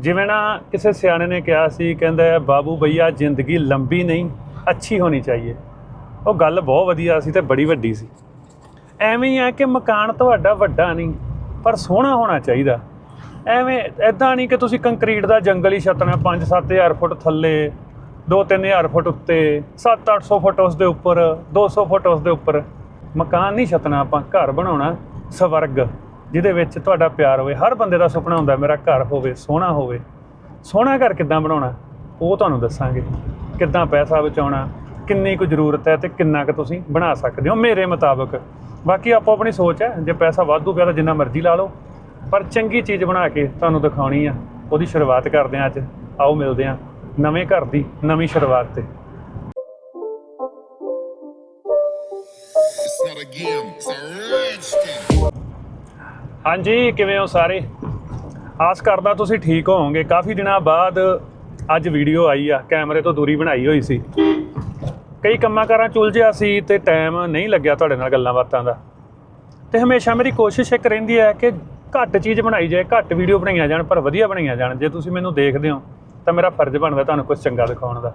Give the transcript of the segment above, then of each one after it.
ਜਿਵੇਂ ਨਾ ਕਿਸੇ ਸਿਆਣੇ ਨੇ ਕਿਹਾ ਸੀ, ਕਹਿੰਦਾ, ਬਾਬੂ ਭਈਆ ਜ਼ਿੰਦਗੀ ਲੰਬੀ ਨਹੀਂ, ਅੱਛੀ ਹੋਣੀ ਚਾਹੀਏ। ਉਹ ਗੱਲ ਬਹੁਤ ਵਧੀਆ ਸੀ ਤੇ ਬੜੀ ਵੱਡੀ ਸੀ। ਐਵੇਂ ਹੀ ਆ ਕਿ ਮਕਾਨ ਤੁਹਾਡਾ ਵੱਡਾ ਨਹੀਂ, ਪਰ ਸੋਹਣਾ ਹੋਣਾ ਚਾਹੀਦਾ। ਐਵੇਂ ਐਦਾਂ ਨਹੀਂ ਕਿ ਤੁਸੀਂ ਕੰਕਰੀਟ ਦਾ ਜੰਗਲ ਹੀ ਛੱਤਣਾ 5-7000 ਫੁੱਟ ਥੱਲੇ 2-3000 ਫੁੱਟ ਉੱਤੇ 7-800 ਫੁੱਟ ਉਸ ਦੇ ਉੱਪਰ 200 ਫੁੱਟ ਉਸ ਦੇ ਉੱਪਰ। ਮਕਾਨ ਨਹੀਂ ਛੱਤਣਾ ਆਪਾਂ, ਘਰ ਬਣਾਉਣਾ ਸਵਰਗ। ਜਿਹਦੇ ਵਿੱਚ ਤੁਹਾਡਾ ਪਿਆਰ ਹੋਵੇ, ਹਰ ਬੰਦੇ ਦਾ ਸੁਪਨਾ ਹੁੰਦਾ, ਮੇਰਾ ਘਰ ਹੋਵੇ, ਸੋਹਣਾ ਹੋਵੇ। ਸੋਹਣਾ ਘਰ ਕਿੱਦਾਂ ਬਣਾਉਣਾ, ਉਹ ਤੁਹਾਨੂੰ ਦੱਸਾਂਗੇ। ਕਿੱਦਾਂ ਪੈਸਾ ਬਚਾਉਣਾ, ਕਿੰਨੀ ਕੁ ਜ਼ਰੂਰਤ ਹੈ ਤੇ ਕਿੰਨਾ ਕੁ ਤੁਸੀਂ ਬਣਾ ਸਕਦੇ ਹੋ, ਮੇਰੇ ਮੁਤਾਬਕ। ਬਾਕੀ ਆਪੋ ਆਪਣੀ ਸੋਚ ਹੈ, ਜੇ ਪੈਸਾ ਵਾਧੂ ਪਿਆ ਤਾਂ ਜਿੰਨਾ ਮਰਜ਼ੀ ਲਾ ਲਓ। ਪਰ ਚੰਗੀ ਚੀਜ਼ ਬਣਾ ਕੇ ਤੁਹਾਨੂੰ ਦਿਖਾਉਣੀ ਆ, ਉਹਦੀ ਸ਼ੁਰੂਆਤ ਕਰਦੇ ਹਾਂ ਅੱਜ। ਆਓ ਮਿਲਦੇ ਹਾਂ ਨਵੇਂ ਘਰ ਦੀ ਨਵੀਂ ਸ਼ੁਰੂਆਤ ਤੇ। ਹਾਂਜੀ, ਕਿਵੇਂ ਹੋ ਸਾਰੇ? ਆਸ ਕਰਦਾ ਤੁਸੀਂ ਠੀਕ ਹੋਵੋਗੇ। ਕਾਫੀ ਦਿਨਾਂ ਬਾਅਦ ਅੱਜ ਵੀਡੀਓ ਆਈ ਆ, ਕੈਮਰੇ ਤੋਂ ਦੂਰੀ ਬਣਾਈ ਹੋਈ ਸੀ। ਕਈ ਕੰਮਾਂ ਕਾਰਾਂ ਚੁਲਝਿਆ ਸੀ ਤੇ ਟਾਈਮ ਨਹੀਂ ਲੱਗਿਆ ਤੁਹਾਡੇ ਨਾਲ ਗੱਲਾਂ ਬਾਤਾਂ ਦਾ। ਤੇ ਹਮੇਸ਼ਾ ਮੇਰੀ ਕੋਸ਼ਿਸ਼ ਇੱਕ ਰਹਿੰਦੀ ਹੈ ਕਿ ਘੱਟ ਚੀਜ਼ ਬਣਾਈ ਜਾਏ, ਘੱਟ ਵੀਡੀਓ ਬਣਾਈਆਂ ਜਾਣ, ਪਰ ਵਧੀਆ ਬਣਾਈਆਂ ਜਾਣ। ਜੇ ਤੁਸੀਂ ਮੈਨੂੰ ਦੇਖਦੇ ਹੋ, ਤਾਂ ਮੇਰਾ ਫਰਜ਼ ਬਣਦਾ ਤੁਹਾਨੂੰ ਕੁਝ ਚੰਗਾ ਦਿਖਾਉਣ ਦਾ।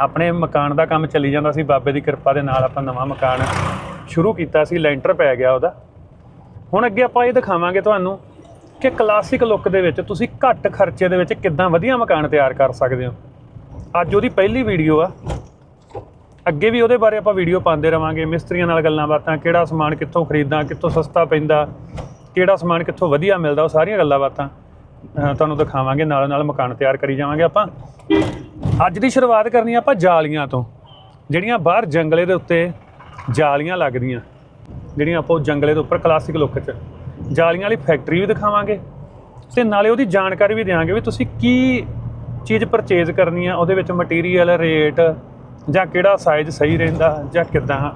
ਆਪਣੇ ਮਕਾਨ ਦਾ ਕੰਮ ਚੱਲੀ ਜਾਂਦਾ ਸੀ, ਬਾਬੇ ਦੀ ਕਿਰਪਾ ਦੇ ਨਾਲ ਆਪਾਂ ਨਵਾਂ ਮਕਾਨ ਸ਼ੁਰੂ ਕੀਤਾ ਸੀ, ਲੈਂਟਰ ਪੈ ਗਿਆ ਉਹਦਾ। ਹੁਣ ਅੱਗੇ ਆਪਾਂ ਇਹ ਦਿਖਾਵਾਂਗੇ ਤੁਹਾਨੂੰ ਕਿ ਕਲਾਸਿਕ ਲੁੱਕ ਦੇ ਵਿੱਚ ਤੁਸੀਂ ਘੱਟ ਖਰਚੇ ਦੇ ਵਿੱਚ ਕਿੱਦਾਂ ਵਧੀਆ ਮਕਾਨ ਤਿਆਰ ਕਰ ਸਕਦੇ ਹੋ। ਅੱਜ ਉਹਦੀ ਪਹਿਲੀ ਵੀਡੀਓ ਆ। ਅੱਗੇ ਵੀ ਉਹਦੇ ਬਾਰੇ ਆਪਾਂ ਵੀਡੀਓ ਪਾਉਂਦੇ ਰਵਾਂਗੇ, ਮਿਸਤਰੀਆਂ ਨਾਲ ਗੱਲਾਂ ਬਾਤਾਂ, ਕਿਹੜਾ ਸਮਾਨ ਕਿੱਥੋਂ ਖਰੀਦਾਂ ਕਿੱਥੋਂ ਸਸਤਾ ਪੈਂਦਾ, ਕਿਹੜਾ ਸਮਾਨ ਕਿੱਥੋਂ ਵਧੀਆ ਮਿਲਦਾ, ਉਹ ਸਾਰੀਆਂ ਗੱਲਾਂ ਬਾਤਾਂ ਤੁਹਾਨੂੰ ਦਿਖਾਵਾਂਗੇ ਨਾਲ ਨਾਲ ਮਕਾਨ ਤਿਆਰ ਕਰੀ ਜਾਵਾਂਗੇ ਆਪਾਂ। ਅੱਜ ਦੀ ਸ਼ੁਰੂਆਤ ਕਰਨੀ ਆਪਾਂ ਜਾਲੀਆਂ ਤੋਂ, ਜਿਹੜੀਆਂ ਬਾਹਰ ਜੰਗਲੇ ਦੇ ਉੱਤੇ ਜਾਲੀਆਂ ਲੱਗਦੀਆਂ। ਜਿਹੜੀਆਂ ਆਪਾਂ ਉਹ ਜੰਗਲੇ ਦੇ ਉੱਪਰ ਕਲਾਸਿਕ ਲੁੱਕ 'ਚ। ਜਾਲੀਆਂ ਵਾਲੀ ਫੈਕਟਰੀ ਵੀ ਦਿਖਾਵਾਂਗੇ ਤੇ ਨਾਲੇ ਉਹਦੀ ਜਾਣਕਾਰੀ ਵੀ ਦੇਵਾਂਗੇ ਵੀ ਤੁਸੀਂ ਕੀ ਚੀਜ਼ ਪਰਚੇਜ਼ ਕਰਨੀ ਆ, ਉਹਦੇ ਵਿੱਚ ਮਟੀਰੀਅਲ ਰੇਟ ਜਾਂ ਕਿਹੜਾ ਸਾਈਜ਼ ਸਹੀ ਰਹਿੰਦਾ ਜਾਂ ਕਿੱਦਾਂ।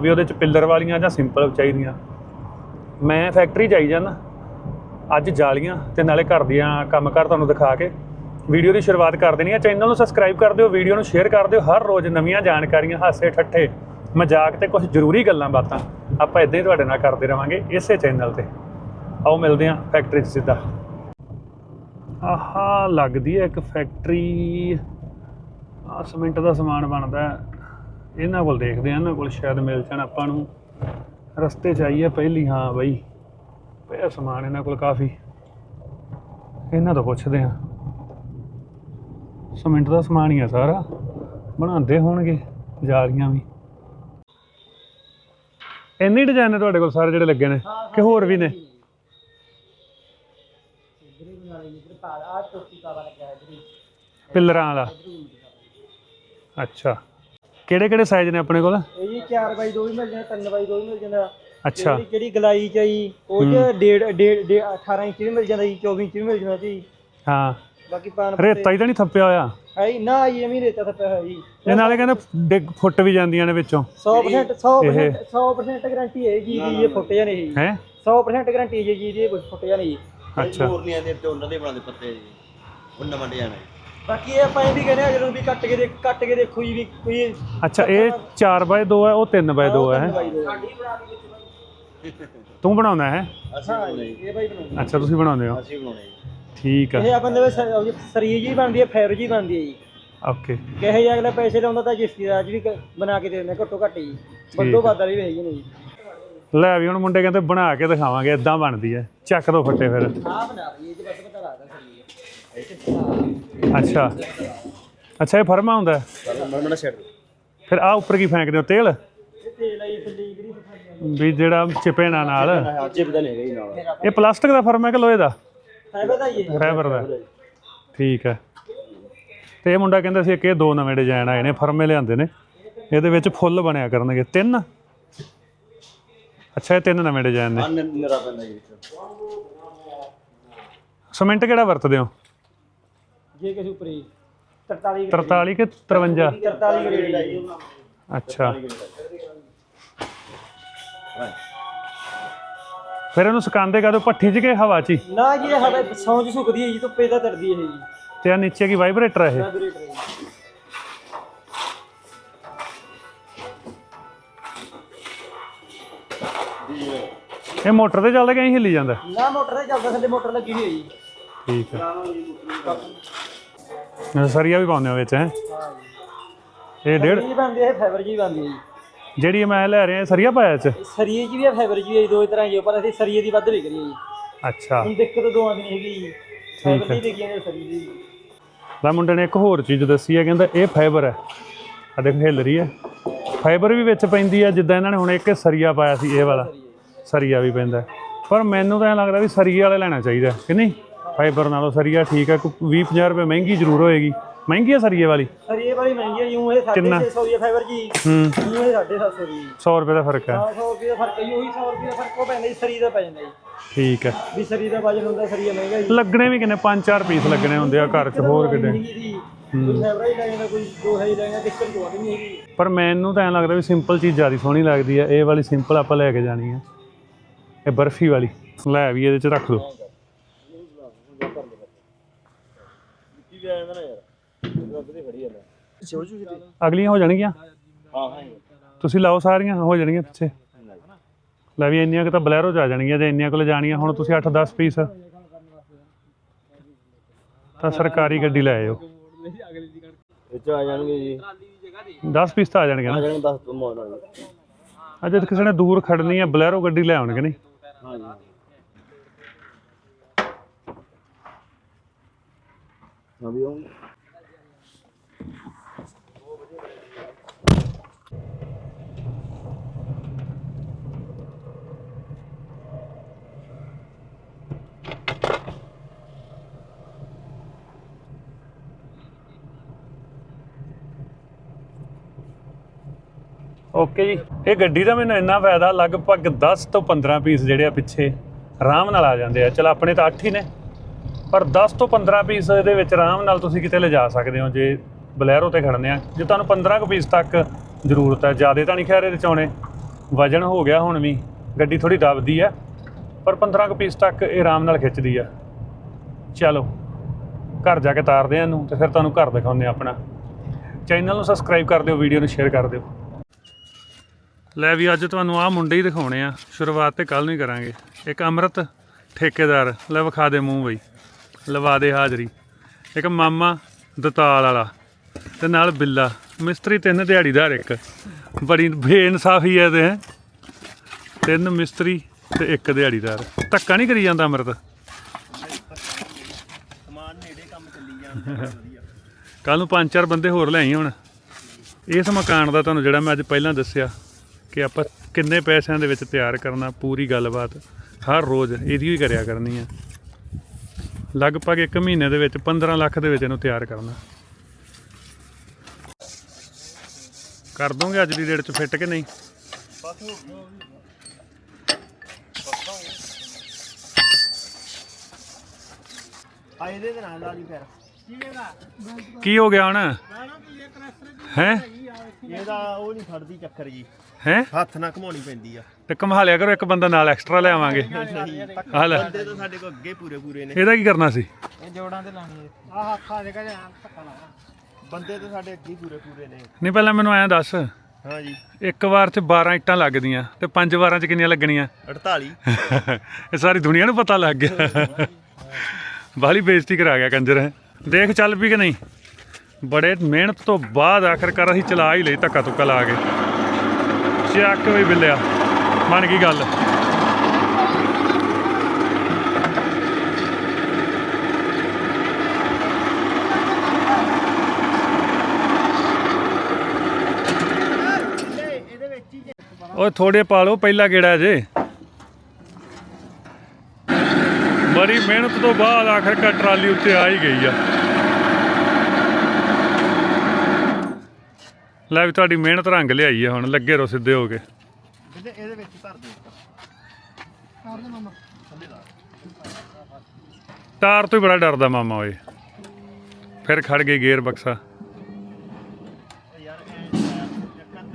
ਵੀ ਉਹਦੇ ਚ ਪਿੱਲਰ ਵਾਲੀਆਂ ਜਾਂ ਸਿੰਪਲ ਚਾਹੀਦੀਆਂ। ਮੈਂ ਫੈਕਟਰੀ ਜਾਈ ਜਾਣਾ ਅੱਜ ਜਾਲੀਆਂ ਤੇ ਨਾਲੇ ਘਰ ਦੀਆਂ ਕੰਮਕਾਰ ਤੁਹਾਨੂੰ ਦਿਖਾ ਕੇ। ਵੀਡੀਓ ਦੀ ਸ਼ੁਰੂਆਤ ਕਰ ਦੇਣੀ ਹੈ ਚੈਨਲ ਨੂੰ ਸਬਸਕ੍ਰਾਈਬ ਕਰ ਦਿਓ, ਵੀਡੀਓ ਨੂੰ ਸ਼ੇਅਰ ਕਰ ਦਿਓ। ਹਰ ਰੋਜ਼ ਨਵੀਆਂ ਜਾਣਕਾਰੀਆਂ ਹਾਸੇ ਠੱਠੇ ਮਜ਼ਾਕ ਤੇ ਕੁਝ ਜ਼ਰੂਰੀ ਗੱਲਾਂ ਬਾਤਾਂ। ਆਪਾਂ ਇਦਾਂ ਹੀ ਤੁਹਾਡੇ ਨਾਲ ਕਰਦੇ ਰਵਾਂਗੇ ਇਸੇ ਚੈਨਲ ਤੇ। ਆਓ ਮਿਲਦੇ ਹਾਂ ਫੈਕਟਰੀ 'ਚ ਸਿੱਧਾ। ਆਹਾ, ਲੱਗਦੀ ਹੈ ਇੱਕ ਫੈਕਟਰੀ ਆ ਸੀਮੈਂਟ ਦਾ ਸਮਾਨ ਬਣਦਾ ਇਹਨਾਂ ਕੋਲ ਦੇਖਦੇ ਆ ਇਹਨਾਂ ਕੋਲ ਸ਼ਾਇਦ ਮਿਲ ਜਾਣ ਆਪਾਂ ਨੂੰ। ਰਸਤੇ 'ਚ ਆਈਏ ਪਹਿਲੀ, ਹਾਂ ਬਈ। ਪਿਆ ਸਮਾਨ ਇਹਨਾਂ ਕੋਲ ਕਾਫੀ। ਇਹਨਾਂ ਤੋਂ ਪੁੱਛਦੇ ਆ ਸੀਮੈਂਟ ਦਾ ਸਮਾਨ ਹੀ ਆ ਸਾਰਾ। ਬਣਾਉਂਦੇ ਹੋਣਗੇ ਜਾਲੀਆਂ ਵੀ। ਇੰਨੇ ਡਿਜ਼ਾਈਨ ਨੇ ਤੁਹਾਡੇ ਕੋਲ ਸਾਰੇ ਜਿਹੜੇ ਲੱਗੇ ਨੇ ਕਿ ਹੋਰ ਵੀ ਨੇ? ਪਿੱਲਰਾਂ ਵਾਲਾ। ਅੱਛਾ। ਕਿਹੜੇ ਕਿਹੜੇ ਸਾਈਜ਼ ਨੇ ਆਪਣੇ ਕੋਲ? ਇਹ ਜੀ 4 ਬਾਈ 2 ਵੀ ਮਿਲ ਜਾਂਦਾ 3 ਬਾਈ 2 ਵੀ ਮਿਲ ਜਾਂਦਾ ਅੱਛਾ। ਜਿਹੜੀ ਜਿਹੜੀ ਗਲਾਈ ਚ ਆਈ ਉਹ ਚ ਡੇਢ ਡੇਢ ਡੇਢ 18 ਇੰਚ ਵੀ ਮਿਲ ਜਾਂਦਾ ਜੀ 24 ਇੰਚ ਵੀ ਮਿਲ ਜਾਂਦਾ ਜੀ। ਹਾਂ। ਬਾਕੀ ਪਾਨ ਰੇਤਾ ਹੀ ਤਾਂ ਨਹੀਂ ਥੱਪਿਆ ਹੋਇਆ। ਹੈ ਹੀ ਨਾ ਜੀ ਐਵੇਂ ਰੇਤਾ ਥੱਪਿਆ ਹੋਇਆ ਜੀ। ਇਹ ਨਾਲੇ ਕਹਿੰਦੇ ਡਿੱਗ ਫੁੱਟ ਵੀ ਜਾਂਦੀਆਂ ਨੇ ਵਿੱਚੋਂ। 100% 100% 100% ਗਾਰੰਟੀ ਹੈ ਜੀ ਦੀ ਇਹ ਫੁੱਟ ਜਾਣੇ ਜੀ ਹੈ? 100% ਗਾਰੰਟੀ ਹੈ ਜੀ ਦੀ ਇਹ ਫੁੱਟ ਜਾਣੇ ਜੀ ਅੱਛਾ। ਮੂਰਨੀਆਂ ਦੇ ਤੇ ਉਹਨਾਂ ਦੇ ਬਣਾਉਂਦੇ ਪੱਤੇ ਜੀ। ਉਹਨਾਂ ਵੰਡ ਜਾਣਾ ਬਾਕੀ ਇਹ ਆਪਾਂ ਇਹ ਵੀ ਕਹਿੰਦੇ ਆ ਜਦੋਂ ਵੀ ਕੱਟ ਕੇ ਦੇਖ ਕੱਟ ਕੇ ਦੇਖੋ ਜੀ ਵੀ ਕੋਈ ਅੱਛਾ ਇਹ 4 ਬਾਏ 2 ਹੈ ਉਹ 3 ਬਾਏ 2 ਹੈ। ਤੂੰ ਬਣਾਉਣਾ ਹੈ? ਜੀ। ਇਹ ਬਾਈ ਬਣਾਉਂਦੇ ਅੱਛਾ ਤੁਸੀਂ ਬਣਾਉਂਦੇ ਹੋ। ਅਸੀਂ ਬਣਾਉਣੇ ਜੀ। ਠੀਕ ਹੈ ਇਹ ਆਪਾਂ ਦੇ ਸਰੀਰ ਜੀ ਬਣਦੀ ਹੈ ਫੈਰ ਜੀ ਬਣਦੀ ਹੈ ਜੀ। ਓਕੇ। ਕਹੇ ਜੇ ਅਗਲਾ ਪੈਸੇ ਲਾਉਂਦਾ ਤਾਂ ਜਿਸਤੀਦਾਰ ਵੀ ਕ- ਬਣਾ ਕੇ ਦੇ ਦਿੰਦੇ ਘੱਟੋ ਘੱਟ ਜੀ। ਵੱਡੋ ਵੱਧ ਵਾਲੀ ਵੀ ਹੈਗੀ ਨੇ ਜੀ। ਲੈ ਵੀ ਹੁਣ ਮੁੰਡੇ ਕਹਿੰਦੇ ਬਣਾ ਕੇ ਦਿਖਾਵਾਂਗੇ ਇਦਾਂ ਬਣਦੀ ਹੈ ਚੱਕ ਦੋ ਫੱਟੇ ਫਿਰ। ਆਹ ਬਣਾ ਰਹੀ ਹੈ ਜੀ ਬਸ ਪਤਾ ਲੱਗਦਾ ਸਰੀਰ। ਅੱਛਾ। ਅੱਛਾ ਇਹ ਫਰਮਾ ਹੁੰਦਾ? ਹੈ। ਮਰਮਣਾ ਛੱਡ ਫਿਰ ਆ ਉੱਪਰ ਕੀ ਫੈਂਕਦੇ ਹੋ? ਤੇਲ? ਇਹ ਤੇਲ ਆਈ ਫਲੀ ਗਰੀ ਵੀ ਜਿਹੜਾ ਚਿਪੇ ਨਾ ਨਾਲ ਨਹੀਂ ਹੈਗਾ ਜੀ ਨਾਲ। ਇਹ ਪਲਾਸਟਿਕ ਦਾ ਫਰਮਾ ਕਿ ਲੋਹੇ ਦਾ? ਦਾ ਠੀਕ ਹੈ। ਤੇ ਇਹ ਮੁੰਡਾ ਕਹਿੰਦਾ ਸੀ ਕਿ ਇਹ ਦੋ ਨਵੇਂ ਡਿਜ਼ਾਈਨ ਆਏ ਨੇ ਫਰਮੇ ਲਿਆਂਦੇ ਨੇ। ਇਹਦੇ ਵਿੱਚ ਫੁੱਲ ਬਣਿਆ ਕਰਨਗੇ। ਤਿੰਨ? ਅੱਛਾ ਇਹ ਤਿੰਨ ਨਵੇਂ ਡਿਜ਼ਾਈਨ ਨੇ। ਨਰਾ ਪੈਂਦਾ ਜੀ। ਵਿੱਚ ਸੀਮੈਂਟ ਕਿਹੜਾ ਵਰਤਦੇ ਹੋ? ਜੇ ਕਿਸੇ ਉੱਪਰ ਜੀ 43 43 ਕਿ 53 43 ਗ੍ਰੇਡ ਹੈ ਜੀ। ਅੱਛਾ। ਫਿਰ ਇਹਨੂੰ ਸੁਕਾਉਂਦੇ ਕਦੋਂ ਭੱਠੀ 'ਚ ਕਿ ਹਵਾ 'ਚ ਹੀ? ਨਾ ਜੀ ਇਹ ਹਵਾ ਸੌਂਜ ਸੁੱਕਦੀ ਹੈ ਜੀ ਧੁੱਪੇ ਦਾ ਤਰਦੀ ਹੈ ਜੀ। ਤੇ ਆ ਨੀਚੇ ਕੀ ਵਾਈਬ੍ਰੇਟਰ ਹੈ ਇਹ? ਵਾਈਬ੍ਰੇਟਰ ਹੈ ਜੀ। ਇਹ ਮੋਟਰ ਤੇ ਚੱਲਦਾ ਕਿ ਐਂ ਹਿੱਲੀ ਜਾਂਦਾ? ਨਾ ਮੋਟਰ ਤੇ ਚੱਲਦਾ ਥੱਲੇ ਮੋਟਰ ਲੱਗੀ ਹੋਈ ਹੈ ਜੀ। ਠੀਕ ਹੈ ਅੱਛਾ, ਸਰੀਆ ਵੀ ਪਾਉਂਦੇ ਹੋ ਵਿੱਚ ਹੈ? ਇਹ ਡੇਢ ਜੀ ਬੰਦੇ ਇਹ ਫਾਈਬਰ ਜੀ ਬੰਦੀ ਜੀ। ਜਿਹੜੀ ਮੈਂ ਲੈ ਰਿਹਾ ਸਰੀਆ ਪਾਇਆ ਚ? ਸਰੀਏ ਜੀ ਵੀ ਹੈ ਫਾਈਬਰ ਜੀ ਜੀ, ਦੋ ਤਰ੍ਹਾਂ ਜੀ ਪਰ ਅਸੀਂ ਸਰੀਏ ਦੀ ਵੱਧ ਵਿਕ ਰਹੀ ਹੈ ਜੀ। ਅੱਛਾ। ਹੁਣ ਦਿੱਕਤ ਦੋਵਾਂ ਦੀ ਨਹੀਂ ਹੈਗੀ ਜੀ। ਫਾਈਬਰ ਦੀ ਵਿਕੀ ਜਾਂਦੀ ਸਰੀਏ ਦੀ ਤਾਂ ਮੁੰਡੇ ਨੇ ਇੱਕ ਹੋਰ ਚੀਜ਼ ਦੱਸੀ ਹੈ ਕਹਿੰਦਾ ਇਹ ਫਾਈਬਰ ਹੈ। ਆ ਦੇਖੋ ਹਿੱਲ ਰਹੀ ਹੈ। ਫਾਈਬਰ ਵੀ ਵਿੱਚ ਪੈਂਦੀ ਹੈ ਜਿੱਦਾਂ ਇਹਨਾਂ ਨੇ ਹੁਣ ਇੱਕ ਸਰੀਆ ਪਾਇਆ ਸੀ ਇਹ ਵਾਲਾ। ਸਰੀਆ ਵੀ ਪੈਂਦਾ ਹੈ। ਪਰ ਮੈਨੂੰ ਤਾਂ ਐਂ ਲੱਗਦਾ ਵੀ ਸਰੀਆ ਵਾਲਾ ਲੈਣਾ ਚਾਹੀਦਾ ਹੈ, ਕਿ ਨਹੀਂ? ਫਾਈਬਰ ਨਾਲੋਂ ਸਰੀਆ ਠੀਕ ਹੈ 20 50 ਰੁਪਏ ਮਹਿੰਗੀ ਜ਼ਰੂਰ ਹੋਏਗੀ। ਮਹਿੰਗੀ ਹੈ ਸਰੀਏ ਵਾਲੀ? ਸਰੀਏ ਵਾਲੀ ਮਹਿੰਗੀ ਹੈ ਊਂ ਇਹ 650 ਦੀ ਹੈ ਫਾਈਬਰ ਜੀ। ਹੂੰ। ਊਂ ਇਹ 750 ਦੀ। 100 ਰੁਪਏ ਦਾ ਫ਼ਰਕ ਹੈ 100 ਰੁਪਏ ਦਾ ਫ਼ਰਕ ਹੈ ਉਹੀ 100 ਰੁਪਏ ਦਾ ਫ਼ਰਕ ਉਹ ਪੈਂਦਾ ਜੀ ਸਰੀਏ ਦਾ ਪੈ ਜਾਂਦਾ ਜੀ। ਠੀਕ ਹੈ ਵੀ ਸਰੀਏ ਦਾ ਵਜਨ ਹੁੰਦਾ ਸਰੀਏ ਮਹਿੰਗਾ ਜੀ। ਲੱਗਣੇ ਵੀ ਕਿੰਨੇ? 5-4 ਪੀਸ ਲੱਗਣੇ ਹੁੰਦੇ ਆ ਘਰ 'ਚ ਹੋਰ ਕਿਤੇ। ਪਰ ਮੈਨੂੰ ਤਾਂ ਐਂ ਲੱਗਦਾ ਵੀ ਸਿੰਪਲ ਚੀਜ਼ ਜ਼ਿਆਦਾ ਸੋਹਣੀ ਲੱਗਦੀ ਹੈ ਇਹ ਵਾਲੀ ਸਿੰਪਲ ਆਪਾਂ ਲੈ ਕੇ ਜਾਣੀ ਹੈ ਇਹ ਬਰਫੀ ਵਾਲੀ। ਲੈ ਵੀ ਇਹਦੇ 'ਚ ਰੱਖ ਦੋ। ਕੀ ਵੀ ਆ ਜਾਂਦਾ ਨਾ ਯਾਰ? ਆ ਅਗਲੀਆਂ ਹੋ ਜਾਣਗੀਆਂ? ਹਾਂ ਹਾਂ ਤੁਸੀਂ ਲਾਓ ਸਾਰੀਆਂ ਹੋ ਜਾਣਗੀਆਂ ਪਿੱਛੇ। ਲੈ ਵੀ ਇੰਨੀਆਂ ਕੁ ਤਾਂ ਬਲੈਰੋ ਚ ਆ ਜਾਣਗੀਆਂ ਜੇ ਇੰਨੀਆਂ ਕੋਲ ਜਾਣੀਆਂ ਹੁਣ ਤੁਸੀਂ 8-10 ਪੀਸ। ਤਾਂ ਸਰਕਾਰੀ ਗੱਡੀ ਲੈ ਆਇਓ। ਆ ਜਾਣਗੇ ਜੀ। 10 ਪੀਸ ਤਾਂ ਆ ਜਾਣਗੇ ਆ ਨਾ? ਜਾਣਗੇ 10 ਤੋਂ ਮੋੜ ਨਾਲ ਅਜੇ ਤਾਂ ਕਿਸੇ ਨੇ ਦੂਰ ਖੜਨੀ ਹੈ ਬਲੈਰੋ ਗੱਡੀ ਲੈ ਆਉਣਗੇ ਨਹੀਂ? ਹਾਂ ਜੀ। ਹਾਂ ਵੀ ਆਉਂਗੇ ਓਕੇ ਜੀ। ਇਹ ਗੱਡੀ ਦਾ ਮੈਨੂੰ ਇੰਨਾ ਫਾਇਦਾ, ਲਗਭਗ 10 ਤੋਂ 15 ਪੀਸ ਜਿਹੜੇ ਆ ਪਿੱਛੇ ਆਰਾਮ ਨਾਲ ਆ ਜਾਂਦੇ ਆ। ਚਲ ਆਪਣੇ ਤਾਂ 8 ਹੀ ਨੇ, ਪਰ 10 ਤੋਂ 15 ਪੀਸ ਇਹਦੇ ਵਿੱਚ ਆਰਾਮ ਨਾਲ ਤੁਸੀਂ ਕਿਤੇ ਲਿਜਾ ਸਕਦੇ ਹੋ, ਜੇ ਬਲੈਰੋ ਤੇ ਖੜਨੇ ਆ। ਜੇ ਤੁਹਾਨੂੰ 15 ਕੁ ਪੀਸ ਤੱਕ ਜ਼ਰੂਰਤ ਹੈ ਜ਼ਿਆਦਾ ਤਾਂ ਨਹੀਂ ਖੈਰ ਇਹਦੇ ਚ ਆਉਣੇ। ਵਜਨ ਹੋ ਗਿਆ ਹੁਣ ਵੀ, ਗੱਡੀ ਥੋੜੀ ਦਬਦੀ ਆ, ਪਰ 15 ਕੁ ਪੀਸ ਤੱਕ ਇਹ ਆਰਾਮ ਨਾਲ ਖਿੱਚਦੀ ਆ। ਚਲੋ, ਘਰ ਜਾ ਕੇ ਤਾਰਦੇ ਆ ਇਹਨੂੰ, ਤੇ ਫਿਰ ਤੁਹਾਨੂੰ ਘਰ ਦਿਖਾਉਂਦੇ ਆ ਆਪਣਾ। ਚੈਨਲ ਨੂੰ ਸਬਸਕ੍ਰਾਈਬ ਕਰ ਦਿਓ ਵੀਡੀਓ ਨੂੰ ਸ਼ੇਅਰ ਕਰ ਦਿਓ। ਲੈ ਵੀ ਅੱਜ ਤੁਹਾਨੂੰ ਆਹ ਮੁੰਡੇ ਹੀ ਦਿਖਾਉਣੇ ਆ। ਸ਼ੁਰੂਆਤ ਤੇ ਕੱਲ ਨੂੰ ਹੀ ਕਰਾਂਗੇ। ਇੱਕ ਅਮਰਤ ਠੇਕੇਦਾਰ। ਲੈ ਵਿਖਾ ਦੇ ਮੂੰਹ ਬਈ। ਲਵਾ ਦੇ ਹਾਜ਼ਰੀ। ਇੱਕ ਮਾਮਾ ਦਤਾਲ ਵਾਲਾ ਤੇ ਨਾਲ ਬਿੱਲਾ। ਮਿਸਤਰੀ ਤਿੰਨ ਦਿਹਾੜੀਦਾਰ ਇੱਕ। ਬੜੀ ਬੇਇਨਸਾਫੀ ਹੈ ਤੇ ਤਿੰਨ ਮਿਸਤਰੀ ਤੇ ਇੱਕ ਦਿਹਾੜੀਦਾਰ। ਧੱਕਾ ਨਹੀਂ ਕਰੀ ਜਾਂਦਾ ਅਮਰਤ? ਸਮਾਨ ਨੇੜੇ ਕੰਮ ਚੱਲੀ ਜਾਂਦਾ ਕੱਲ ਨੂੰ ਪੰਜ ਚਾਰ ਬੰਦੇ ਹੋਰ ਲਿਆਈ ਹੁਣ। ਇਸ ਮਕਾਨ ਦਾ ਤੁਹਾਨੂੰ ਜਿਹੜਾ ਮੈਂ ਅੱਜ ਪਹਿਲਾਂ ਦੱਸਿਆ। ਕਿ ਆਪਾਂ ਕਿੰਨੇ ਪੈਸਿਆਂ ਦੇ ਵਿੱਚ ਤਿਆਰ ਕਰਨਾ ਪੂਰੀ ਗੱਲਬਾਤ ਹਰ ਰੋਜ਼ ਇਹਦੀ ਹੀ ਕਰਿਆ ਕਰਨੀ ਆ। ਲਗਭਗ 1 ਮਹੀਨੇ ਦੇ ਵਿੱਚ 15 ਲੱਖ ਦੇ ਵਿੱਚ ਇਹਨੂੰ ਤਿਆਰ ਕਰਨਾ। ਕਰ ਦੋਗੇ ਅੱਜ ਦੀ ਡੇਟ 'ਚ ਫਿੱਟ ਕਿ ਨਹੀਂ? ਆ ਇਹਦੇ ਦੇ ਨਾਲ ਲਾ ਲਈ ਫਿਰ। ਕੀ ਹੋ ਗਿਆ ਹੁਣ? ਹੈ? ਇਹਦਾ ਉਹ ਨਹੀਂ ਫੜਦੀ ਚੱਕਰ ਜੀ। ਹੈ? ਹੱਥ ਨਾਲ ਘਮਾਉਣੀ ਪੈਂਦੀ ਆ। ਤੇ ਕਮਾ ਲਿਆ ਕਰੋ ਇੱਕ ਬੰਦਾ ਨਾਲ ਐਕਸਟਰਾ ਲਿਆਵਾਂਗੇ। ਆ ਲੈ। ਬੰਦੇ ਤਾਂ ਸਾਡੇ ਕੋਲ ਅੱਗੇ ਪੂਰੇ ਪੂਰੇ ਨੇ। ਇਹਦਾ ਕੀ ਕਰਨਾ ਸੀ? ਇਹ ਜੋੜਾਂ ਤੇ ਲਾਣੀ ਹੈ। ਆਹ ਹੱਥਾਂ ਦੇ ਕਹਿੰਦੇ ਧੱਕਾ ਲਾ ਬੰਦੇ ਤਾਂ ਸਾਡੇ ਅੱਗੇ ਪੂਰੇ ਪੂਰੇ ਨੇ। ਨਹੀਂ ਪਹਿਲਾਂ ਮੈਨੂੰ ਐਂ ਦੱਸ। ਹਾਂ ਜੀ। ਇੱਕ ਵਾਰ ਚ 12 ਇੱਟਾਂ ਲੱਗਦੀਆਂ ਤੇ ਪੰਜ ਵਾਰਾਂ ਚ ਕਿੰਨੀਆਂ ਲੱਗਣੀਆਂ? 48 ਇਹ ਸਾਰੀ ਦੁਨੀਆ ਨੂੰ ਪਤਾ ਲੱਗ ਗਿਆ। ਬਾਹਲੀ ਬੇਇੱਜ਼ਤੀ ਕਰਾ ਗਿਆ ਕੰਜਰ ਹੈ। ਦੇਖ ਚੱਲ ਪਈ ਕਿ ਨਹੀਂ? ਬੜੇ ਮਿਹਨਤ ਤੋਂ ਬਾਅਦ ਆਖਰਕਾਰ ਅਸੀਂ ਚਲਾ ਹੀ ਲਈ ਧੱਕਾ ਤੁੱਕਾ ਲਾ ਕੇ। ਚੱਕ ਵੀ ਬਿੱਲਿਆ। ਬਣ ਗਈ ਗੱਲ? ਉਹ ਥੋੜੇ ਪਾ ਲਓ ਪਹਿਲਾ ਗੇੜਾ ਜੇ। ਬੜੀ ਮਿਹਨਤ ਤੋਂ ਬਾਅਦ ਆਖਰਕਾਰ ਟਰਾਲੀ ਉੱਤੇ ਆ ਹੀ ਗਈ ਆ। ਲੈ ਵੀ ਤੁਹਾਡੀ ਮਿਹਨਤ ਰੰਗ ਲਿਆਈ ਆ ਹੁਣ ਲੱਗੇ ਰਹੋ ਸਿੱਧੇ ਹੋ ਕੇ। ਇਹਦੇ ਇਹਦੇ ਵਿੱਚ ਧਰ ਦੇ ਟਾਰ ਤੋਂ ਹੀ ਬੜਾ ਡਰਦਾ ਮਾਮਾ ਓਏ। ਫਿਰ ਖੜ ਗਏ ਗੇਅਰ ਬਕਸਾ।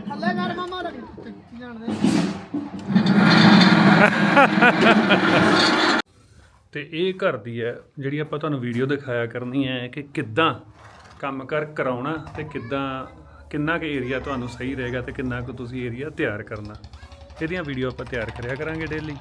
ਥੱਲੇ ਕਰ ਮਾਮਾ ਲੱਗ ਜਾਣਦੇ। ਤੇ ਇਹ ਘਰ ਦੀ ਹੈ ਜਿਹੜੀ ਆਪਾਂ ਤੁਹਾਨੂੰ ਵੀਡੀਓ ਦਿਖਾਇਆ ਕਰਨੀ ਹੈ ਕਿ ਕਿੱਦਾਂ ਕੰਮ ਕਰ ਕਰਾਉਣਾ ਤੇ ਕਿੱਦਾਂ ਕਿੰਨਾ ਕੁ ਏਰੀਆ ਤੁਹਾਨੂੰ ਸਹੀ ਰਹੇਗਾ ਤੇ ਕਿੰਨਾ ਕੁ ਤੁਸੀਂ ਏਰੀਆ ਤਿਆਰ ਕਰਨਾ। ਇਹਦੀਆਂ ਵੀਡੀਓ ਆਪਾਂ ਤਿਆਰ ਕਰਿਆ ਕਰਾਂਗੇ ਡੇਲੀ